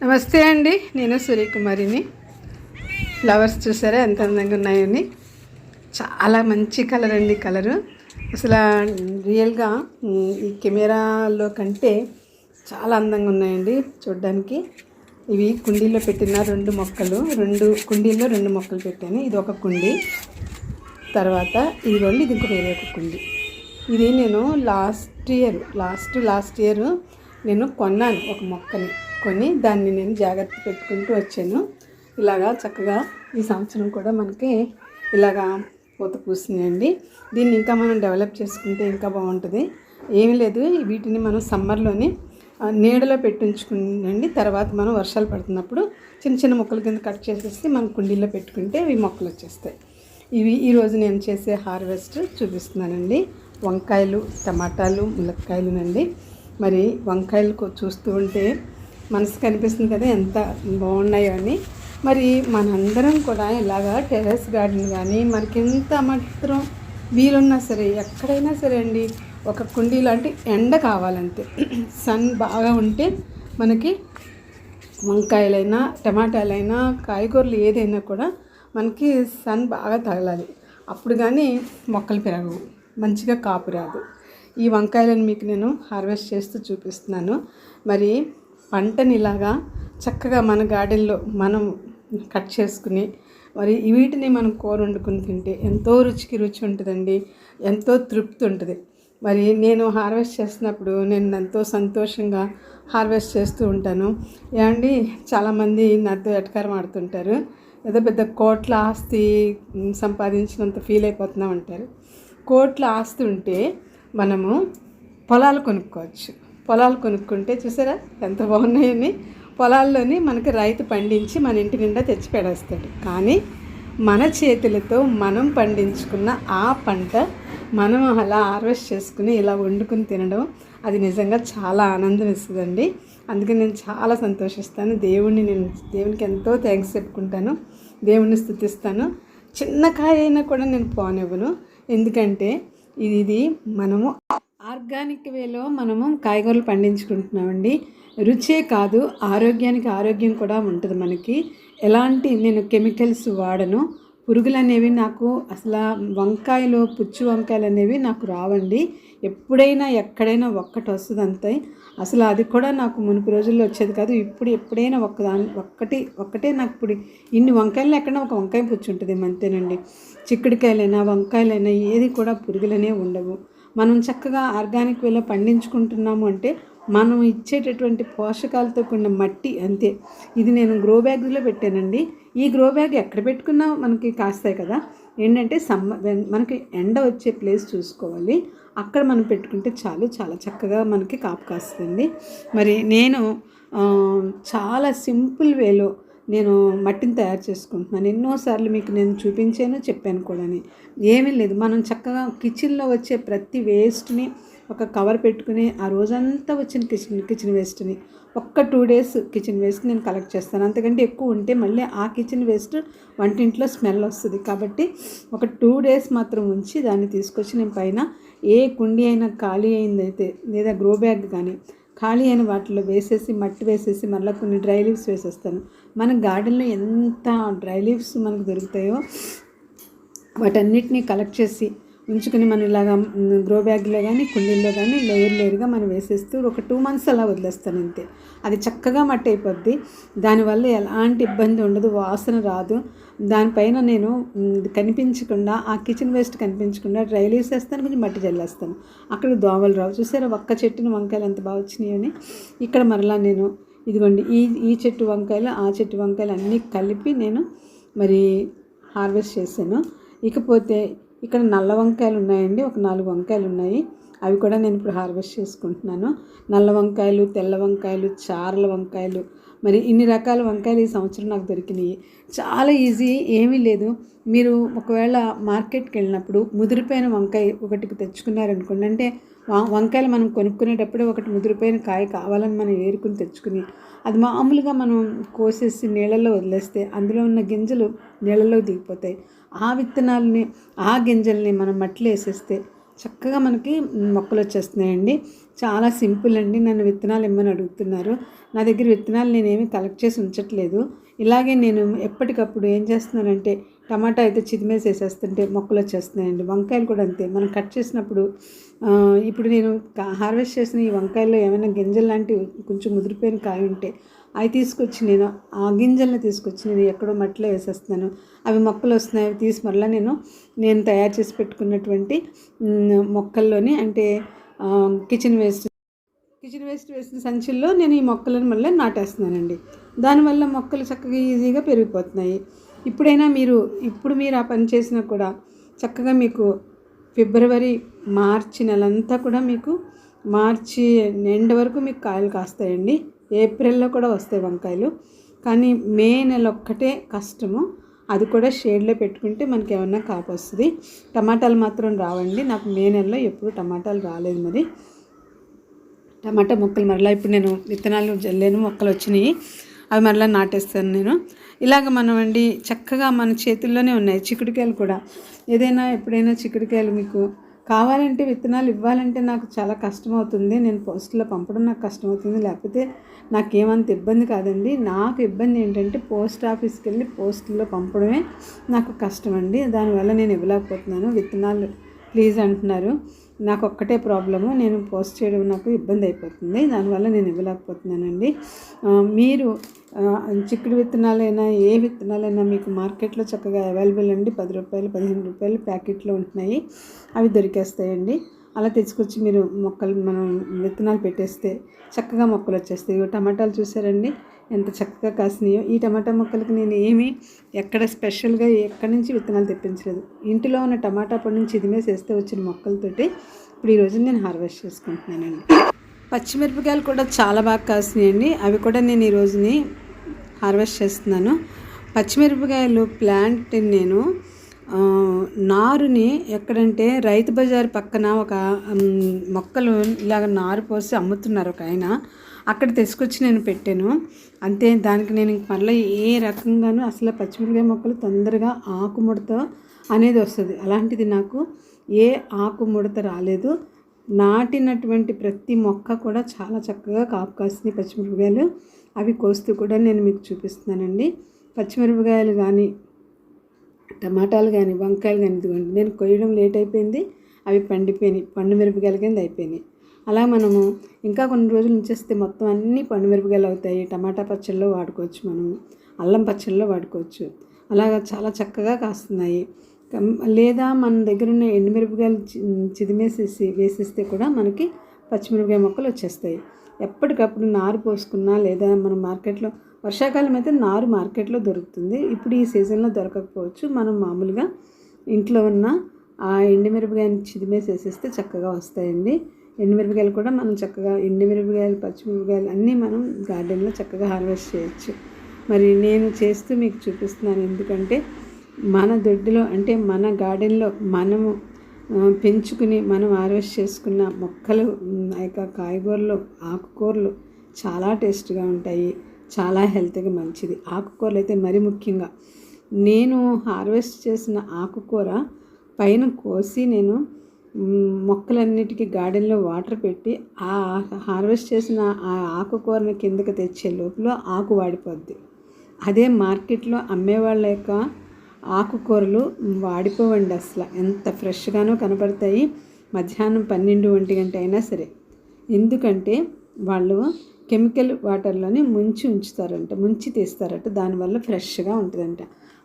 నమస్తే అండి నేను సూర్యకుమారిని. ఫ్లవర్స్ చూసారా? ఎంత అందంగా ఉన్నాయని. చాలా మంచి కలర్ అండి కలరు అసలు రియల్గా ఈ కెమెరాలో కంటే చాలా అందంగా ఉన్నాయండి చూడ్డానికి. ఇవి కుండీలో పెట్టిన రెండు మొక్కలు రెండు కుండీల్లో రెండు మొక్కలు పెట్టాను. ఇది ఒక కుండీ తర్వాత ఇది రెండు ఇది ఇంకో వేరే ఒక కుండి. ఇది నేను last year last last year నేను కొన్నాను ఒక మొక్కని. కొని దాన్ని నేను జాగ్రత్త పెట్టుకుంటూ వచ్చాను. ఇలాగా చక్కగా ఈ సంవత్సరం కూడా మనకి ఇలాగా పూత పూసినాయండి. దీన్ని ఇంకా మనం డెవలప్ చేసుకుంటే ఇంకా బాగుంటుంది. ఏమి లేదు వీటిని మనం సమ్మర్లోని నీడలో పెట్టించుకునండి తర్వాత మనం వర్షాలు పడుతున్నప్పుడు చిన్న చిన్న మొక్కల కింద కట్ చేసేసి మనం కుండీలో పెట్టుకుంటే ఇవి మొక్కలు వచ్చేస్తాయి. ఇవి ఈరోజు నేను చేసే హార్వెస్ట్ చూపిస్తున్నానండి. వంకాయలు టమాటాలు ములక్కాయలునండి. మరి వంకాయలు చూస్తూ ఉంటే మనసు కనిపిస్తుంది కదా ఎంత బాగున్నాయో అని. మరి మనందరం కూడా ఇలాగా టెర్రస్ గార్డెన్ కానీ మనకి ఎంత మాత్రం వీలున్నా సరే ఎక్కడైనా సరే అండి ఒక కుండీ లాంటి ఎండ కావాలంతే. సన్ బాగా ఉంటే మనకి వంకాయలైనా టమాటాలైనా కాయగూరలు ఏదైనా కూడా మనకి సన్ బాగా తగలాలి. అప్పుడు కానీ మొక్కలు పెరగవు మంచిగా కాపు రాదు. ఈ వంకాయలను మీకు నేను హార్వెస్ట్ చేస్తూ చూపిస్తున్నాను. మరి పంటని ఇలాగా చక్కగా మన గార్డెన్లో మనం కట్ చేసుకుని మరి వీటిని మనం కూర వండుకుని తింటే ఎంతో రుచికి రుచి ఉంటుందండి ఎంతో తృప్తి ఉంటుంది. మరి నేను హార్వెస్ట్ చేస్తున్నప్పుడు నేను ఎంతో సంతోషంగా హార్వెస్ట్ చేస్తూ ఉంటాను. ఏమండి చాలామంది నాతో ఎటకారం ఆడుతుంటారు ఏదో పెద్ద కోట్ల ఆస్తి సంపాదించినంత ఫీల్ అయిపోతున్నాం అంటారు కోట్ల ఆస్తి ఉంటే మనము పొలాలు కొనుక్కోవచ్చు. పొలాలు కొనుక్కుంటే చూసారా? ఎంత బాగున్నాయని. పొలాల్లోని మనకి రైతు పండించి మన ఇంటి నిండా తెచ్చి పెడేస్తాడు. కానీ మన చేతులతో మనం పండించుకున్న ఆ పంట మనం అలా హార్వెస్ట్ చేసుకుని ఇలా వండుకుని తినడం అది నిజంగా చాలా ఆనందం ఇస్తుందండి. అందుకని నేను చాలా సంతోషిస్తాను. దేవుణ్ణి నేను దేవునికి ఎంతో థ్యాంక్స్ చెప్పుకుంటాను. దేవుణ్ణి స్థుతిస్తాను. చిన్న కాయ అయినా కూడా నేను పోనివ్వను. ఎందుకంటే ఇది ఇది మనము ఆర్గానిక్ వేలో మనము కాయగూరలు పండించుకుంటున్నామండి. రుచే కాదు ఆరోగ్యానికి ఆరోగ్యం కూడా ఉంటుంది మనకి. ఎలాంటి నేను కెమికల్స్ వాడను. పురుగులు అనేవి నాకు అసలు వంకాయలు పుచ్చు వంకాయలు అనేవి నాకు రావండి. ఎప్పుడైనా ఎక్కడైనా ఒక్కటి వస్తుంది అంతే. అసలు అది కూడా నాకు మునుపు రోజుల్లో వచ్చేది కాదు. ఇప్పుడు ఎప్పుడైనా ఒక్కదాని ఒక్కటి ఒక్కటే నాకు ఇప్పుడు ఇన్ని వంకాయలు ఎక్కడైనా ఒక వంకాయ పుచ్చు ఉంటుంది అంతేనండి చిక్కుడుకాయలైనా వంకాయలైనా ఏది కూడా పురుగులనే ఉండవు. మనం చక్కగా ఆర్గానిక్ వేలో పండించుకుంటున్నాము అంటే మనం ఇచ్చేటటువంటి పోషకాలతో కూడిన మట్టి అంతే. ఇది నేను గ్రో బ్యాగ్లో పెట్టానండి. ఈ గ్రో బ్యాగ్ ఎక్కడ పెట్టుకున్నా మనకి కాస్తాయి కదా. ఏంటంటే సమ్మ మనకి ఎండ వచ్చే ప్లేస్ చూసుకోవాలి. అక్కడ మనం పెట్టుకుంటే చాలు. చాలా చక్కగా మనకి కాపు కాస్తుంది మరి నేను చాలా సింపుల్ వేలో నేను మట్టిని తయారు చేసుకుంటున్నాను. ఎన్నోసార్లు మీకు నేను చూపించాను చెప్పాను కూడాని. ఏమీ లేదు. మనం చక్కగా కిచెన్లో వచ్చే ప్రతి వేస్ట్ని ఒక కవర్ పెట్టుకుని ఆ రోజంతా వచ్చిన కిచెన్ కిచెన్ వేస్ట్ని ఒక్క టూ డేస్ కిచెన్ వేస్ట్ నేను కలెక్ట్ చేస్తాను. అంతకంటే ఎక్కువ ఉంటే మళ్ళీ ఆ కిచెన్ వేస్ట్ వంటింట్లో స్మెల్ వస్తుంది. కాబట్టి ఒక టూ డేస్ మాత్రం ఉంచి దాన్ని తీసుకొచ్చి నేను పైన ఏ కుండీ అయినా ఖాళీ అయిందైతే లేదా గ్రో బ్యాగ్ కానీ ఖాళీ అయిన వాటిలో వేసేసి మట్టి వేసేసి మళ్ళీ కొన్ని డ్రై లీవ్స్ వేసేస్తాను. మన గార్డెన్లో ఎంత డ్రై లీవ్స్ మనకు దొరుకుతాయో వాటన్నిటిని కలెక్ట్ చేసి ఉంచుకుని మనం ఇలాగా గ్రో బ్యాగ్లో కానీ కుండీల్లో కానీ లేయర్ లేయర్గా మనం వేసేస్తూ ఒక టూ మంత్స్ అలా వదిలేస్తాను అంతే. అది చక్కగా మట్టి అయిపోద్ది. దానివల్ల ఎలాంటి ఇబ్బంది ఉండదు వాసన రాదు. దానిపైన నేను కనిపించకుండా ఆ కిచెన్ వేస్ట్ కనిపించకుండా డ్రై లీవ్స్ వేస్తాను కొంచెం మట్టి జల్లేస్తాను అక్కడ దోమలు రావు. చూసారా ఒక్క చెట్టుని వంకాయలు ఎంత బాగా వచ్చినాయని ఇక్కడ మరలా నేను ఇదిగోండి ఈ ఈ చెట్టు వంకాయలు ఆ చెట్టు వంకాయలు అన్నీ కలిపి నేను మరి హార్వెస్ట్ చేశాను. ఇకపోతే ఇక్కడ నల్ల వంకాయలు ఉన్నాయండి ఒక నాలుగు వంకాయలు ఉన్నాయి. అవి కూడా నేను ఇప్పుడు హార్వెస్ట్ చేసుకుంటున్నాను. నల్ల వంకాయలు తెల్ల వంకాయలు చారల వంకాయలు మరి ఇన్ని రకాల వంకాయలు ఈ సంవత్సరం నాకు దొరికినాయి. చాలా ఈజీ ఏమీ లేదు. మీరు ఒకవేళ మార్కెట్కి వెళ్ళినప్పుడు ముదిరిపోయిన వంకాయ ఒకటికి తెచ్చుకున్నారనుకోండి అంటే వంకాయలు మనం కొనుక్కునేటప్పుడే ఒకటి ముదిరిపోయిన కాయ కావాలని మనం ఏరుకుని తెచ్చుకుని అది మామూలుగా మనం కోసేసి నీళ్ళల్లో వదిలేస్తే అందులో ఉన్న గింజలు నీళ్ళలో దిగిపోతాయి. ఆ విత్తనాలని ఆ గింజల్ని మనం మట్టిలో వేసేస్తే చక్కగా మనకి మొక్కలు వచ్చేస్తున్నాయండి. చాలా సింపుల్ అండి. నన్ను విత్తనాలు ఇమ్మని అడుగుతున్నారు. నా దగ్గర విత్తనాలు నేనేమి కలెక్ట్ చేసి ఉంచట్లేదు. ఇలాగే నేను ఎప్పటికప్పుడు ఏం చేస్తున్నానంటే టమాటా అయితే చిదిమేసి వేసేస్తుంటే మొక్కలు వచ్చేస్తున్నాయండి. వంకాయలు కూడా అంతే. మనం కట్ చేసినప్పుడు ఇప్పుడు నేను హార్వెస్ట్ చేసిన ఈ వంకాయల్లో ఏమైనా గింజలు లాంటివి కొంచెం ముదిరిపోయిన కాయ ఉంటే అవి తీసుకొచ్చి నేను ఆ గింజల్ని తీసుకొచ్చి నేను ఎక్కడో మట్టిలో వేసేస్తున్నాను. అవి మొక్కలు వస్తున్నాయి అవి తీసి మరలా నేను నేను తయారు చేసి పెట్టుకున్నటువంటి మొక్కల్లోని అంటే కిచెన్ వేస్ట్ కిచెన్ వేస్ట్ వేసిన సంచుల్లో నేను ఈ మొక్కలను మళ్ళీ నాటేస్తున్నానండి. దానివల్ల మొక్కలు చక్కగా ఈజీగా పెరిగిపోతున్నాయి. ఇప్పుడైనా మీరు ఇప్పుడు మీరు ఆ పని చేసినా కూడా చక్కగా మీకు ఫిబ్రవరి మార్చి నెలంతా కూడా మీకు మార్చి ఎండ్ వరకు మీకు కాయలు కాస్తాయండి. ఏప్రిల్లో కూడా వస్తాయి వంకాయలు. కానీ మే నెల ఒక్కటే కష్టము. అది కూడా షేడ్లో పెట్టుకుంటే మనకి ఏమన్నా కాపు వస్తుంది. టమాటాలు మాత్రం రావండి. నాకు మే నెలలో ఎప్పుడు టమాటాలు రాలేదు మరి. టమాటా మొక్కలు మరలా ఇప్పుడు నేను విత్తనాలు జల్లేను మొక్కలు వచ్చినాయి. అవి మరలా నాటేస్తాను నేను. ఇలాగ మనం అండి చక్కగా మన చేతుల్లోనే ఉన్నాయి చిక్కుడుకాయలు కూడా. ఏదైనా ఎప్పుడైనా చిక్కుడుకాయలు మీకు కావాలంటే విత్తనాలు ఇవ్వాలంటే నాకు చాలా కష్టమవుతుంది. నేను పోస్టులో పంపడం నాకు కష్టమవుతుంది. లేకపోతే నాకేమంత ఇబ్బంది కాదండి. నాకు ఇబ్బంది ఏంటంటే పోస్ట్ ఆఫీస్కి వెళ్ళి పోస్టులో పంపడమే నాకు కష్టం అండి దానివల్ల నేను ఇవ్వలేకపోతున్నాను. విత్తనాలు ప్లీజ్ అంటున్నారు. నాకు ఒక్కటే ప్రాబ్లము. నేను పోస్ట్ చేయడం నాకు ఇబ్బంది అయిపోతుంది. దానివల్ల నేను ఇవ్వలేకపోతున్నానండి. మీరు చిక్కుడు విత్తనాలైనా ఏ విత్తనాలైనా మీకు మార్కెట్లో చక్కగా అవైలబుల్ అండి. పది రూపాయలు పదిహేను రూపాయలు ప్యాకెట్లో ఉంటున్నాయి. అవి దొరికేస్తాయండి. అలా తెచ్చుకొచ్చి మీరు మొక్కలు మనం విత్తనాలు పెట్టేస్తే చక్కగా మొక్కలు వచ్చేస్తాయి. టమాటాలు చూసారండి? ఎంత చక్కగా కాసినాయో. ఈ టమాటా మొక్కలకి నేను ఏమీ ఎక్కడ స్పెషల్గా ఎక్కడి నుంచి విత్తనాలు తెప్పించలేదు. ఇంటిలో ఉన్న టమాటా పొడి నుంచి ఇదిమే వేస్తే వచ్చిన మొక్కలతోటి ఇప్పుడు ఈరోజు నేను హార్వెస్ట్ చేసుకుంటున్నానండి. పచ్చిమిరపకాయలు కూడా చాలా బాగా కాసినాయండి. అవి కూడా నేను ఈ రోజుని హార్వెస్ట్ చేస్తున్నాను. పచ్చిమిరపకాయలు ప్లాంట్ నేను నారుని ఎక్కడంటే రైతు బజార్ పక్కన ఒక మొక్కలు ఇలాగ నారు పోసి అమ్ముతున్నారు ఒక ఆయన. అక్కడ తీసుకొచ్చి నేను పెట్టాను. అంతే దానికి నేను మళ్ళీ ఏ రకంగానూ అసలు పచ్చిమిరపకాయ మొక్కలు తొందరగా ఆకుముడత అనేది వస్తుంది. అలాంటిది నాకు ఏ ఆకుముడత రాలేదు. నాటినటువంటి ప్రతి మొక్క కూడా చాలా చక్కగా కాపు కాసినాయి పచ్చిమిరపకాయలు. అవి కోస్తూ కూడా నేను మీకు చూపిస్తున్నానండి. పచ్చిమిరపకాయలు కానీ టమాటాలు కానీ వంకాయలు కానీ ఇదిగోండి నేను కొయ్యడం లేట్ అయిపోయింది. అవి పండిపోయినాయి. పండు మిరపకాయల కింద అయిపోయినాయి. అలా మనము ఇంకా కొన్ని రోజులు ఉంచేస్తే మొత్తం అన్నీ పండు మిరపకాయలు అవుతాయి. టమాటా పచ్చళ్ళలో వాడుకోవచ్చు మనము. అల్లం పచ్చళ్ళలో వాడుకోవచ్చు. అలాగా చాలా చక్కగా కాస్తున్నాయి. లేదా మన దగ్గర ఉన్న ఎండుమిరపకాయలు చి- చిదిమేసేసి వేసేస్తే కూడా మనకి పచ్చిమిరపకాయ మొక్కలు వచ్చేస్తాయి. ఎప్పటికప్పుడు నారు పోసుకున్నా లేదా మనం మార్కెట్లో వర్షాకాలం అయితే నారు మార్కెట్లో దొరుకుతుంది. ఇప్పుడు ఈ సీజన్లో దొరకకపోవచ్చు. మనం మామూలుగా ఇంట్లో ఉన్న ఆ ఎండుమిరపకాయని చిదిమేసి వేసేస్తే చక్కగా వస్తాయండి. ఎండుమిరపకాయలు కూడా మనం చక్కగా ఎండుమిరపకాయలు పచ్చిమిరపకాయలు అన్నీ మనం గార్డెన్లో చక్కగా హార్వెస్ట్ చేయొచ్చు. మరి నేను చేస్తూ మీకు చూపిస్తున్నాను. ఎందుకంటే మన దొడ్డిలో అంటే మన గార్డెన్లో మనము పెంచుకుని మనం హార్వెస్ట్ చేసుకున్న మొక్కలు ఆ యొక్క కాయగూరలు ఆకుకూరలు చాలా టేస్ట్గా ఉంటాయి. చాలా హెల్త్గా మంచిది. ఆకుకూరలు అయితే మరీ ముఖ్యంగా. నేను హార్వెస్ట్ చేసిన ఆకుకూర పైన కోసి నేను మొక్కలన్నిటికీ గార్డెన్లో వాటర్ పెట్టి ఆ హార్వెస్ట్ చేసిన ఆ ఆకుకూరని కిందకి తెచ్చే లోపల ఆకు వాడిపోద్ది. అదే మార్కెట్లో అమ్మేవాళ్ళ యొక్క ఆకుకూరలు వాడిపోవండి అసలు. ఎంత ఫ్రెష్గానో కనపడతాయి. మధ్యాహ్నం పన్నెండు ఒంటి గంట అయినా సరే. ఎందుకంటే వాళ్ళు కెమికల్ వాటర్లోనే ముంచి ఉంచుతారంట ముంచి తీస్తారట. దానివల్ల ఫ్రెష్గా ఉంటుందంట.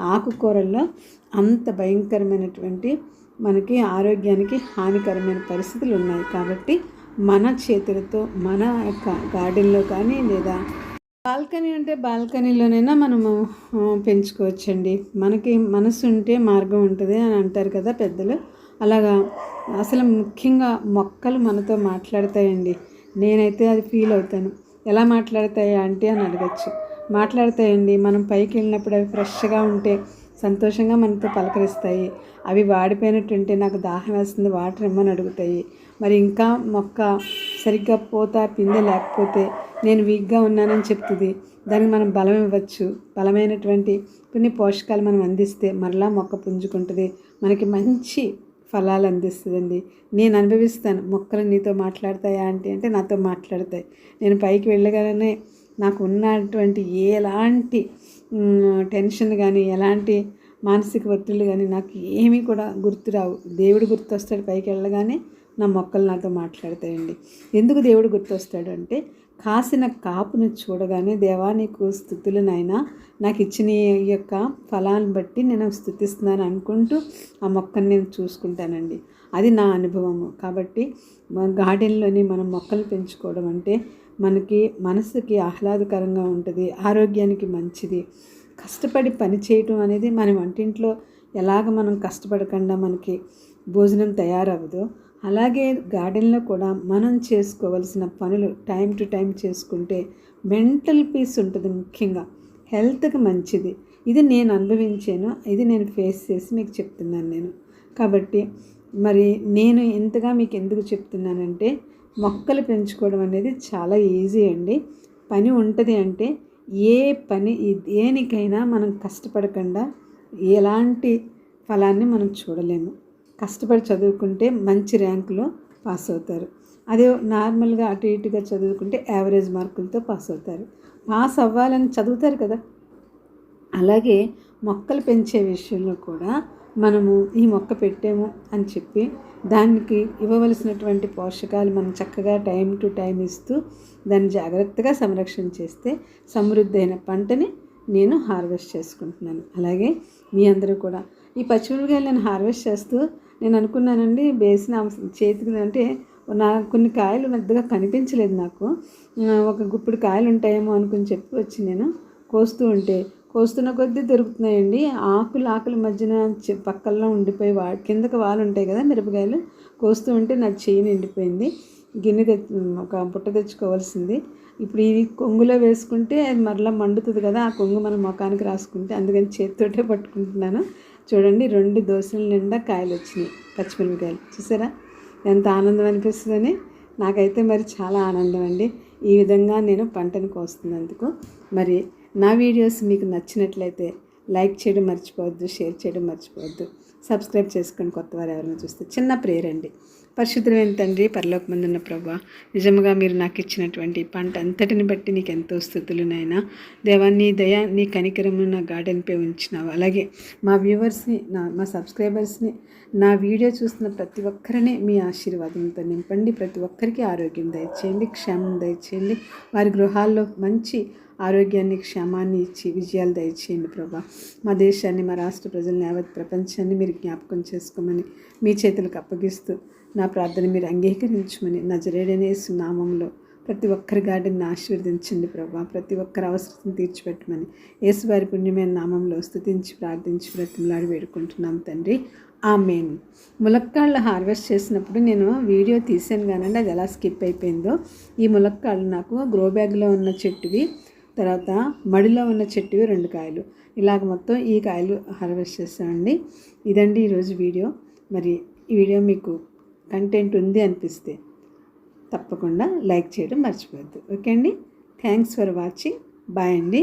ఆకుకూరల్లో అంత భయంకరమైనటువంటి మనకి ఆరోగ్యానికి హానికరమైన పరిస్థితులు ఉన్నాయి. కాబట్టి మన చేతులతో మన యొక్క గార్డెన్లో కానీ లేదా బాల్కనీ అంటే బాల్కనీలోనైనా మనము పెంచుకోవచ్చండి. మనకి మనసు ఉంటే మార్గం ఉంటుంది అని అంటారు కదా పెద్దలు. అలాగా అసలు ముఖ్యంగా మొక్కలు మనతో మాట్లాడతాయండి. నేనైతే అది ఫీల్ అవుతాను. ఎలా మాట్లాడతాయి అంటే అని అడగచ్చు. మాట్లాడతాయండి. మనం పైకి వెళ్ళినప్పుడు అవి ఫ్రెష్గా ఉంటే సంతోషంగా మనతో పలకరిస్తాయి. అవి వాడిపోయినట్టుంటే నాకు దాహం వేస్తుంది వాటర్ ఇమ్మని అడుగుతాయి. మరి ఇంకా మొక్క సరిగ్గా పోత పిందె లేకపోతే నేను వీక్గా ఉన్నానని చెప్తుంది. దానికి మనం బలం ఇవ్వచ్చు. బలమైనటువంటి కొన్ని పోషకాలు మనం అందిస్తే మరలా మొక్క పుంజుకుంటుంది. మనకి మంచి ఫలాలు అందిస్తుందండి. నేను అనుభవిస్తాను. మొక్కలు నీతో మాట్లాడతాయా అంటే అంటే నాతో మాట్లాడతాయి. నేను పైకి వెళ్ళగానే నాకు ఉన్నటువంటి ఎలాంటి టెన్షన్ కానీ ఎలాంటి మానసిక ఒత్తిళ్ళు కానీ నాకు ఏమీ కూడా గుర్తురావు. దేవుడు గుర్తొస్తాడు పైకి వెళ్ళగానే. నా మొక్కలు నాతో మాట్లాడతాయండి. ఎందుకు దేవుడు గుర్తొస్తాడు అంటే కాసిన కాపును చూడగానే దేవా నీకు స్థుతులు నాయనా. నాకు ఇచ్చిన యొక్క ఫలాన్ని బట్టి నేను స్థుతిస్తున్నాను అనుకుంటూ ఆ మొక్కని నేను చూసుకుంటానండి. అది నా అనుభవము. కాబట్టి గార్డెన్లోని మనం మొక్కలు పెంచుకోవడం అంటే మనకి మనసుకి ఆహ్లాదకరంగా ఉంటుంది ఆరోగ్యానికి మంచిది. కష్టపడి పని చేయటం అనేది మన వంటింట్లో ఎలాగ మనం కష్టపడకుండా మనకి భోజనం తయారవ్వదో అలాగే గార్డెన్లో కూడా మనం చేసుకోవలసిన పనులు టైం టు టైం చేసుకుంటే మెంటల్ పీస్ ఉంటుంది ముఖ్యంగా. హెల్త్కి మంచిది. ఇది నేను అనుభవించాను. ఇది నేను ఫేస్ చేసి మీకు చెప్తున్నాను నేను. కాబట్టి మరి నేను ఇంతగా మీకు ఎందుకు చెప్తున్నానంటే మొక్కలు పెంచుకోవడం అనేది చాలా ఈజీ అండి. పని ఉంటుంది అంటే ఏ పని దేనికైనా మనం కష్టపడకుండా ఎలాంటి ఫలాన్ని మనం చూడలేము. కష్టపడి చదువుకుంటే మంచి ర్యాంకులో పాస్ అవుతారు. అదే నార్మల్గా అటు ఇటుగా చదువుకుంటే యావరేజ్ మార్కులతో పాస్ అవుతారు. పాస్ అవ్వాలని చదువుతారు కదా. అలాగే మొక్కలు పెంచే విషయంలో కూడా మనము ఈ మొక్క పెట్టాము అని చెప్పి దానికి ఇవ్వవలసినటువంటి పోషకాలు మనం చక్కగా టైం టు టైం ఇస్తూ దాన్ని జాగ్రత్తగా సంరక్షణ చేస్తే సమృద్ధి అయిన పంటని నేను హార్వెస్ట్ చేసుకుంటున్నాను. అలాగే మీ అందరూ కూడా ఈ పచ్చిమిరపకాయలు నేను హార్వెస్ట్ చేస్తూ నేను అనుకున్నానండి బేసిన చేతికి అంటే నా కొన్ని కాయలు పెద్దగా కనిపించలేదు నాకు. ఒక గుప్పుడు కాయలు ఉంటాయేమో అనుకుని చెప్పి వచ్చి నేను కోస్తూ ఉంటే కోస్తున్న కొద్దీ దొరుకుతున్నాయండి. ఆకులు ఆకుల మధ్యన చె- పక్కల్లో ఉండిపోయి వా కిందకి వాలు ఉంటాయి కదా మిరపకాయలు కోస్తూ ఉంటే నా చెయ్యి నిండిపోయింది. గిన్నె తె ఒక బుట్ట తెచ్చుకోవాల్సింది. ఇప్పుడు ఇది కొంగులో వేసుకుంటే అది మరలా మండుతుంది కదా ఆ కొంగు మన ముఖానికి రాసుకుంటే అందుకని చేతితోటే పట్టుకుంటున్నాను. చూడండి రెండు దోశల నిండా కాయలు వచ్చినాయి పచ్చిమిరపకాయలు. చూసారా? ఎంత ఆనందం అనిపిస్తుందని నాకైతే మరి చాలా ఆనందం అండి ఈ విధంగా నేను పంటను కోస్తున్నందుకు. మరి నా వీడియోస్ మీకు నచ్చినట్లయితే లైక్ చేయడం మర్చిపోవద్దు షేర్ చేయడం మర్చిపోవద్దు. సబ్స్క్రైబ్ చేసుకొని కొత్త వారు ఎవరైనా చూస్తే చిన్న ప్రేయర్ అండి పరిశుద్ధమైన తండ్రి పరలోకమందున్న ప్రభా నిజముగా మీరు నాకు ఇచ్చినటువంటి పంట అంతటిని బట్టి నీకు ఎంతో స్థుతులు నాయన. దేవా నీ దయ నీ కనికరమును నా గార్డెన్పై ఉంచినావు. అలాగే మా వ్యూవర్స్ని నా మా సబ్స్క్రైబర్స్ని నా వీడియో చూస్తున్న ప్రతి ఒక్కరిని మీ ఆశీర్వాదంతో నింపండి. ప్రతి ఒక్కరికి ఆరోగ్యం దయచేయండి క్షేమం దయచేయండి. వారి గృహాల్లో మంచి ఆరోగ్యాన్ని క్షేమాన్ని ఇచ్చి విజయాలు దయచేయండి ప్రభా. మా దేశాన్ని మా రాష్ట్ర ప్రజల్ని యావత్ ప్రపంచాన్ని మీరు జ్ఞాపకం చేసుకోమని మీ చేతులకు అప్పగిస్తూ నా ప్రార్థన మీరు అంగీకరించమని నజరేడనేసు నామంలో ప్రతి ఒక్కరి గాడిని ఆశీర్వదించండి ప్రభా. ప్రతి ఒక్కరి అవసరం తీర్చిపెట్టమని యేసువారి పుణ్యమైన నామంలో స్థుతించి ప్రార్థించి బ్రతిమలాడి వేడుకుంటున్నాం తండ్రి. ఆమెన్. ములక్కాళ్ళు హార్వెస్ట్ చేసినప్పుడు నేను వీడియో తీసాను కానండి అది ఎలా స్కిప్ అయిపోయిందో. ఈ ములక్కాళ్ళు నాకు గ్రో బ్యాగ్లో ఉన్న చెట్టువి తర్వాత మడిలో ఉన్న చెట్టువి రెండు కాయలు. ఇలాగ మొత్తం ఈ కాయలు హార్వెస్ట్ చేస్తామండి ఇదండి ఈరోజు వీడియో. మరి ఈ వీడియో మీకు కంటెంట్ ఉంది అనిపిస్తే తప్పకుండా లైక్ చేయడం మర్చిపోవద్దు. ఓకే అండి? థ్యాంక్స్ ఫర్ వాచింగ్ బాయ్ అండి.